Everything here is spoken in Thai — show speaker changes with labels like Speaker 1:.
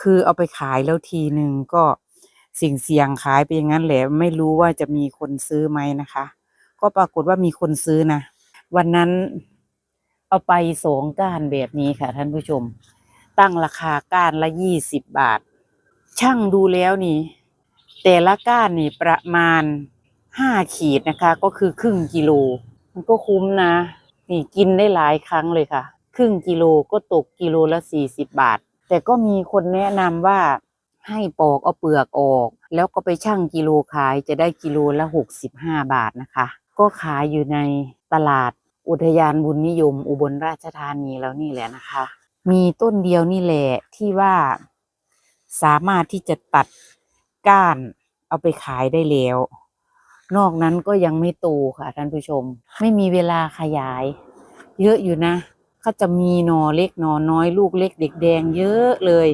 Speaker 1: คือเอาไปขายแล้วทีหนึ่งก็เสี่ยงเสี่ยงขายไปอย่างนั้นแหละไม่รู้ว่าจะมีคนซื้อไหมนะคะ ก็ปรากฏว่ามีคนซื้อนะ วันนั้นเอาไปสองก้านแบบนี้ค่ะ ท่านผู้ชม ตั้งราคาก้านละยี่สิบบาท ช่างดูแล้วนี่ แต่ละก้านนี่ประมาณห้าขีดนะคะ ก็คือครึ่งกิโล มันก็คุ้มนะ นี่กินได้หลายครั้งเลยค่ะ ครึ่งกิโลก็ตกกิโลละสี่สิบบาท แต่ก็มีคนแนะนำว่าให้ปอกเอาเปลือกออก แล้วก็ไปชั่งกิโลขายจะได้กิโลละหกสิบห้าบาทนะคะ ก็ขายอยู่ในตลาดอุทยานบุญนิยม อุบลราชธานีแล้วนี่แหละนะคะ มีต้นเดียวนี่แหละที่ว่าสามารถที่จะตัดก้านเอาไปขายได้แล้ว นอกนั้นก็ยังไม่โตค่ะท่านผู้ชม ไม่มีเวลาขยาย เยอะอยู่นะ เขาจะมีหนอเล็กหนอน้อยลูกเล็กเด็กแดงเยอะเลย